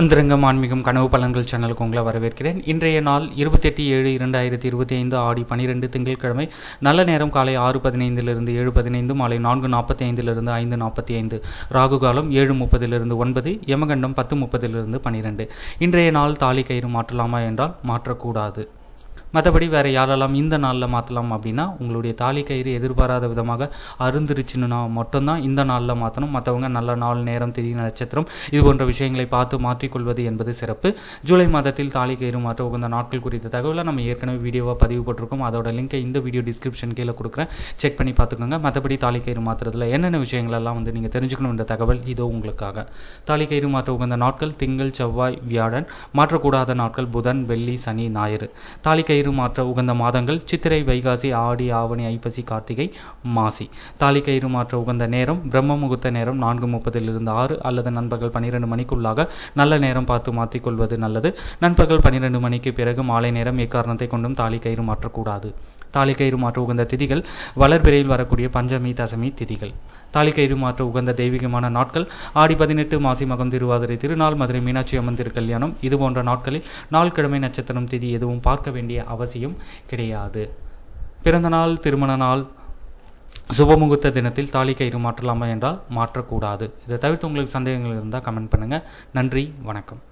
அந்தரங்கம் ஆன்மீகம் கனவு பலன்கள் சேனலுக்கு உங்களை வரவேற்கிறேன். இன்றைய நாள் இருபத்தெட்டு ஏழு இரண்டாயிரத்தி இருபத்தி ஐந்து ஆடி பனிரெண்டு திங்கட்கிழமை. நல்ல நேரம் காலை ஆறு பதினைந்திலிருந்து ஏழு பதினைந்து மாலை நான்கு நாற்பத்தி ஐந்திலிருந்து ஐந்து நாற்பத்தி ஐந்து ராகு காலம் ஏழு முப்பதிலிருந்து ஒன்பது யமகண்டம் பத்து முப்பதிலிருந்து பனிரெண்டு. இன்றைய நாள் தாலி கயிறு மாற்றலாமா என்றால் மாற்றக்கூடாது. மற்றபடி வேறு யாரெல்லாம் இந்த நாளில் மாற்றலாம் அப்படின்னா உங்களுடைய தாலி கயிறு எதிர்பாராத விதமாக அருந்துருச்சுன்னா மட்டும்தான் இந்த நாளில் மாற்றணும் மற்றவங்க நல்ல நாள் நேரம் திடீர் நட்சத்திரம் இது போன்ற விஷயங்களை பார்த்து மாற்றிக்கொள்வது என்பது சிறப்பு. ஜூலை மாதத்தில் தாலி கயிறு மாற்ற உகந்த நாட்கள் குறித்த தகவலை நம்ம ஏற்கனவே வீடியோவாக பதிவு போட்டிருக்கோம். அதோட லிங்கை இந்த வீடியோ டிஸ்கிரிப்ஷன் கீழே கொடுக்குறேன். செக் பண்ணி பார்த்துக்கோங்க. மற்றபடி தாலி கயிறு மாற்றுறதுல என்னென்ன விஷயங்களெல்லாம் வந்து நீங்கள் தெரிஞ்சுக்கணும் தகவல் இதோ உங்களுக்காக. தாலி கயிறு மாற்ற உகந்த நாட்கள் திங்கள் செவ்வாய் வியாழன் மாற்றக்கூடாத நாட்கள் புதன் வெள்ளி சனி ஞாயிறு. தாலி கயிறு மாற்ற உகந்த மாதங்கள் சித்திரை வைகாசி ஆடி ஆவணி ஐப்பசி கார்த்திகை மாசி. தாலி கயிறு மாற்ற உகந்த நேரம் பிரம்ம முகூர்த்த நேரம் நான்கு முப்பதிலிருந்து ஆறு அல்லது நண்பகல் பன்னிரெண்டு மணிக்குள்ளாக நல்ல நேரம் பார்த்து மாற்றிக்கொள்வது நல்லது. நண்பகல் பன்னிரெண்டு மணிக்கு பிறகு மாலை நேரம் எக்காரணத்தை கொண்டும் தாலி கயிறு மாற்றக்கூடாது. தாலிக்கயிறு மாற்ற உகந்த திதிகள் வளர்பிறையில் வரக்கூடிய பஞ்சமி தசமி திதிகள். தாலிக்கயிறு மாற்ற உகந்த தெய்வீகமான நாட்கள் ஆடி பதினெட்டு மாசி மகம் திருவாதிரை திருநாள் மதுரை மீனாட்சி அம்மன் திருக்கல்யாணம் இது போன்ற நாட்களில் நாள் கிழமை நட்சத்திரம் திதி எதுவும் பார்க்க வேண்டிய அவசியம் கிடையாது. பிறந்த நாள் திருமண நாள் சுபமுகூர்த்த தினத்தில் தாலி கயிறு மாற்றலாமா என்றால் மாற்றக்கூடாது. இதை தவிர்த்து உங்களுக்கு சந்தேகங்கள் இருந்தால் கமெண்ட் பண்ணுங்கள் நன்றி வணக்கம்.